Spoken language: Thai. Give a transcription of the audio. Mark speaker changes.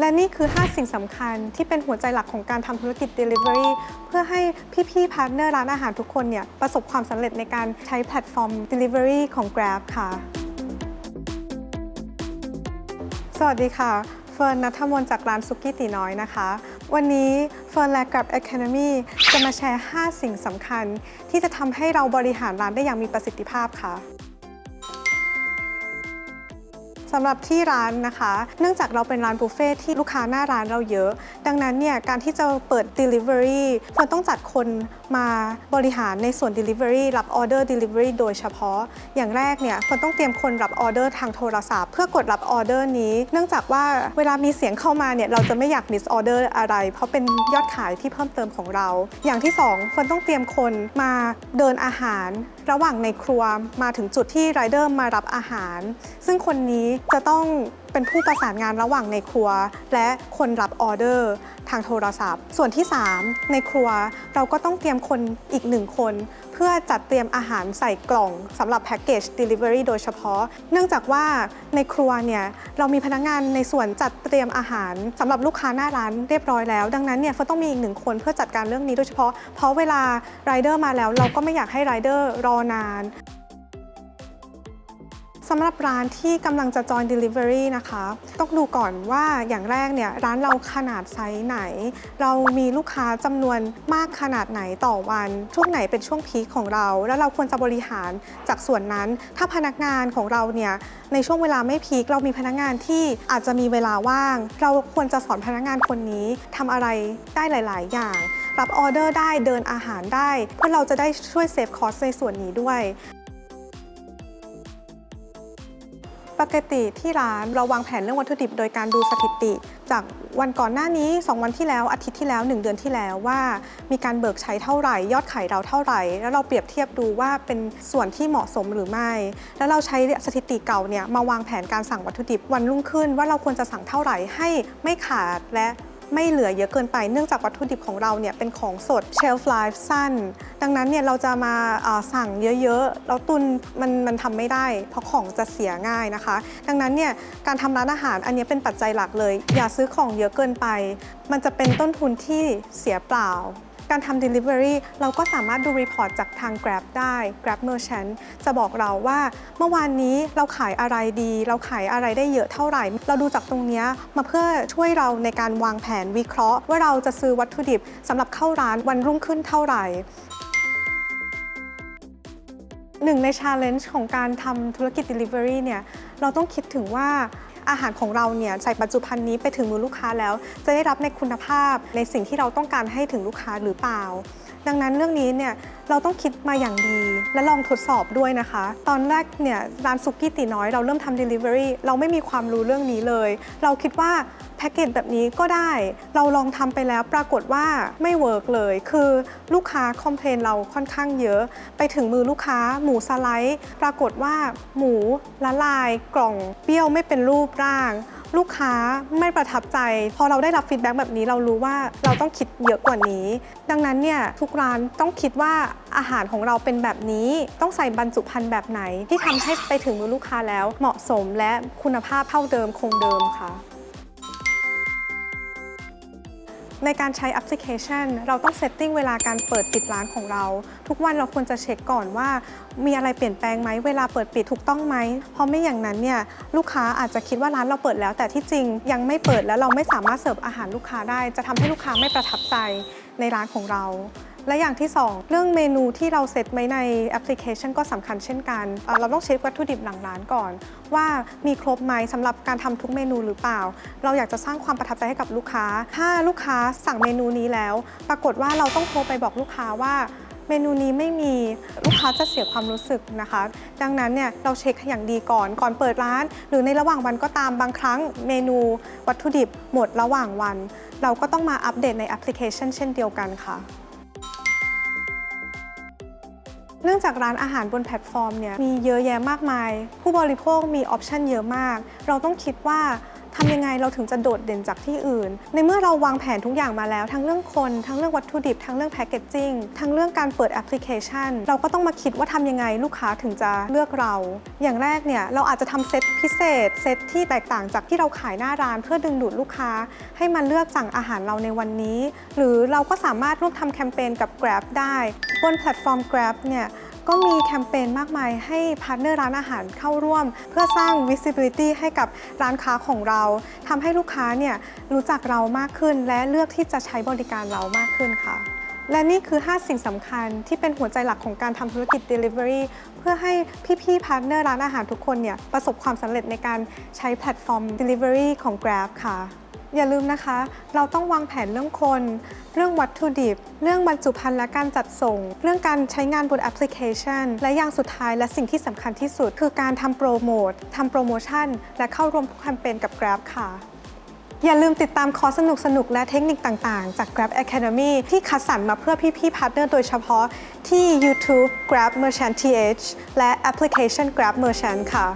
Speaker 1: และนี่คือ 5 สิ่งสำคัญที่เป็นหัวใจหลักของการทำธุรกิจ Delivery เพื่อให้พี่ๆพาร์ทเนอร์ร้านอาหารทุกคนเนี่ยประสบความสำเร็จในการใช้แพลตฟอร์ม Delivery ของ Grab ค่ะ สวัสดีค่ะ เฟิร์นนัทมนจากร้านซุกี้ตีน้อยนะคะ วันนี้เฟิร์นและกับ Academy จะมาแชร์ 5 สิ่งสำคัญ ที่จะทำให้เราบริหารร้านได้อย่างมีประสิทธิภาพค่ะ สำหรับที่ร้านนะคะ เนื่องจากเราเป็นร้านบุฟเฟ่ที่ลูกค้าหน้าร้านเราเยอะ ดังนั้นเนี่ยการที่จะเปิด Delivery เฟิร์นต้องจัดคนมาบริหารในส่วน Delivery รับออเดอร์ Delivery โดยเฉพาะ อย่างแรกเนี่ยเฟิร์นต้องเตรียมคนรับออเดอร์ทางโทรศัพท์ เพื่อกดรับออเดอร์นี้ เนื่องจากว่าเวลามีเสียงเข้ามาเนี่ยเราจะไม่อยากมิสออเดอร์อะไร เพราะเป็นยอดขายที่เพิ่มเติมของเรา อย่างที่สองเฟิร์นต้องเตรียมคนมาเดินอาหาร ระหว่างในครัวมาถึงจุดที่ไรเดอร์มารับอาหาร ซึ่งคนนี้จะต้องเป็นผู้ประสานงานระหว่างในครัว และคนรับออเดอร์ทางโทรศัพท์ ส่วนที่ 3 ในครัวเราก็ต้องเตรียมคนอีกหนึ่งคน เพื่อจัดเตรียมอาหารใส่กล่องสำหรับแพ็กเกจ Delivery โดยเฉพาะ เนื่องจากว่าในครัวเนี่ยเรามีพนักงานในส่วนจัดเตรียมอาหารสำหรับลูกค้าหน้าร้านเรียบร้อยแล้ว ดังนั้นเนี่ยเฟิร์นต้องมีอีกหนึ่งคนเพื่อจัดการเรื่องนี้โดยเฉพาะ เพราะเวลาไรเดอร์มาแล้ว เราก็ไม่อยากให้ไรเดอร์รอนาน สำหรับร้านที่กำลังจะจอย Delivery นะคะ ต้องดูก่อนว่าอย่างแรกเนี่ยร้านเราขนาดไซส์ไหน เรามีลูกค้าจำนวนมากขนาดไหนต่อวัน ช่วงไหนเป็นช่วงพีคของเรา แล้วเราควรจะบริหารจากส่วนนั้น ถ้าพนักงานของเราเนี่ยในช่วงเวลาไม่พีคเรามีพนักงานที่อาจจะมีเวลาว่าง เราควรจะสอนพนักงานคนนี้ทำอะไรได้หลาย ๆ อย่าง รับออเดอร์ได้เดินอาหารได้ เพื่อเราจะได้ช่วยเซฟคอสในส่วนนี้ด้วย ปกติที่ร้านเราวางแผนเรื่องวัตถุดิบโดยการดูสถิติ จากวันก่อนหน้านี้ 2 วันที่แล้วอาทิตย์ที่แล้ว 1 เดือนที่แล้วว่า มีการเบิกใช้เท่าไหร่ ยอดขายเราเท่าไหร่ แล้วเราเปรียบเทียบดูว่าเป็นส่วนที่เหมาะสมหรือไม่ แล้วเราใช้สถิติเก่าเนี่ยมาวางแผนการสั่งวัตถุดิบวันรุ่งขึ้น ว่าเราควรจะสั่งเท่าไหร่ให้ไม่ขาดและ ไม่เหลือเยอะเกินไปเนื่องจากวัตถุดิบของเราเนี่ยเป็นของสด shelf life สั้น ดังนั้นเนี่ยเราจะมาสั่งเยอะๆแล้วตุนมันมันทำไม่ได้ เพราะของจะเสียง่ายนะคะ ดังนั้นเนี่ยการทำร้านอาหารอันนี้เป็นปัจจัยหลักเลย อย่าซื้อของเยอะเกินไป มันจะเป็นต้นทุนที่เสียเปล่า การทำ Delivery เราก็สามารถดูรีพอร์ตจากทาง Grab ได้ Grab Merchant จะบอกเราว่าเมื่อวานนี้เราขายอะไรดี เราขายอะไรได้เยอะเท่าไหร่ เราดูจากตรงนี้มาเพื่อช่วยเราในการวางแผนวิเคราะห์ ว่าเราจะซื้อวัตถุดิบสำหรับเข้าร้านวันรุ่งขึ้นเท่าไหร่หนึ่งใน challenge ของการทำธุรกิจ Delivery เนี่ย เราต้องคิดถึงว่า อาหารของเราเนี่ยใส่ปัจจุบันนี้ไปถึงมือลูกค้าแล้ว จะได้รับในคุณภาพในสิ่งที่เราต้องการให้ถึงลูกค้าหรือเปล่า ดังนั้นเรื่องนี้เนี่ยเราต้องคิดมาอย่างดี และลองทดสอบด้วยนะคะ ตอนแรกเนี่ยร้านซุกี้ตีน้อยเราเริ่มทำ Delivery เราไม่มีความรู้เรื่องนี้เลย เราคิดว่าแพ็กเกจแบบนี้ก็ได้ เราลองทำไปแล้วปรากฏว่าไม่เวิร์กเลย คือลูกค้าคอมเพลนเราค่อนข้างเยอะ ไปถึงมือลูกค้าหมูสไลด์ ปรากฏว่าหมูละลายกล่องเปรี้ยวไม่เป็นรูปร่าง ลูกค้าไม่ประทับใจ พอเราได้รับฟีดแบ็กแบบนี้เรารู้ว่าเราต้องคิดเยอะกว่านี้ ดังนั้นเนี่ยทุกร้านต้องคิดว่าอาหารของเราเป็นแบบนี้ต้องใส่บรรจุภัณฑ์แบบไหน ที่ทำให้ไปถึงมือลูกค้าแล้วเหมาะสมและคุณภาพเท่าเดิมคงเดิมค่ะ ในการใช้แอปพลิเคชัน เราต้องเซตติ้งเวลาการเปิดปิดร้านของเรา ทุกวันเราควรจะเช็คก่อนว่า มีอะไรเปลี่ยนแปลงไหมเวลาเปิดปิดถูกต้องไหมเพราะไม่อย่างนั้นเนี่ยลูกค้าอาจจะคิดว่าร้านเราเปิดแล้ว แต่ที่จริงยังไม่เปิดแล้วเราไม่สามารถเสิร์ฟอาหารลูกค้าได้ จะทำให้ลูกค้าไม่ประทับใจในร้านของเรา และอย่างที่ 2 เรื่องเมนูที่เราเซตไว้ในแอปพลิเคชันก็สำคัญเช่นกัน เราต้องเช็ควัตถุดิบหลังร้านก่อน ว่ามีครบไหมสำหรับการทำทุกเมนูหรือเปล่า เราอยากจะสร้างความประทับใจให้กับลูกค้า ถ้าลูกค้าสั่งเมนูนี้แล้ว ปรากฏว่าเราต้องโทรไปบอกลูกค้าว่าเมนูนี้ไม่มีลูกค้าจะเสียความรู้สึกนะคะ ดังนั้นเนี่ยเราเช็คอย่างดีก่อนก่อนเปิดร้าน หรือในระหว่างวันก็ตามบางครั้งเมนูวัตถุดิบหมดระหว่างวัน เราก็ต้องมาอัปเดตในแอปพลิเคชันเช่นเดียวกันค่ะ นื่องจากร้านอาหารบนแพลตฟอร์มเนี่ยมีเยอะแยะมากมาย ผู้บริโภคมีออปชันเยอะมาก เราต้องคิดว่า ทำยังไงเราถึงจะโดดเด่นจากที่อื่น ในเมื่อเราวางแผนทุกอย่างมาแล้ว ทั้งเรื่องคนทั้งเรื่องวัตถุดิบ ทั้งเรื่องแพคเกจจิ้งทั้งเรื่องการเปิดแอปพลิเคชัน เราก็ต้องมาคิดว่าทำยังไงลูกค้าถึงจะเลือกเรา อย่างแรกเนี่ยเราอาจจะทำเซตพิเศษเซตที่แตกต่างจากที่เราขายหน้าร้านเพื่อดึงดูดลูกค้า ให้มาเลือกสั่งอาหารเราในวันนี้ หรือเราก็สามารถร่วมทำแคมเปญกับ Grab ได้บนแพลตฟอร์ม Grab เนี่ย ก็มีแคมเปญมากมายให้พาร์ทเนอร์ร้านอาหารเข้าร่วม เพื่อสร้าง visibility ให้กับร้านค้าของเราทำให้ลูกค้าเนี่ยรู้จักเรามากขึ้น และเลือกที่จะใช้บริการเรามากขึ้นค่ะและนี่คือ 5 สิ่งสำคัญที่เป็นหัวใจหลักของการทำธุรกิจ Delivery เพื่อให้พี่ๆพาร์ทเนอร์ร้านอาหารทุกคนเนี่ยประสบความสำเร็จในการใช้แพลตฟอร์ม Delivery ของ Grab ค่ะ อย่าลืมนะคะ เราต้องวางแผนเรื่องคน เรื่องวัตถุดิบ เรื่องบรรจุภัณฑ์และการจัดส่ง เรื่องการใช้งานบนแอปพลิเคชัน และอย่างสุดท้ายและสิ่งที่สำคัญที่สุด คือการทำโปรโมททำโปรโมชั่น และเข้าร่วมแคมเปญกับ Grab ค่ะ อย่าลืมติดตามคอร์สสนุกๆ และเทคนิคต่างๆ จาก Grab Academy ที่คัดสรรมาเพื่อพี่ๆพาร์ทเนอร์โดยเฉพาะที่ YouTube Grab Merchant TH และแอปพลิเคชัน Grab Merchant ค่ะ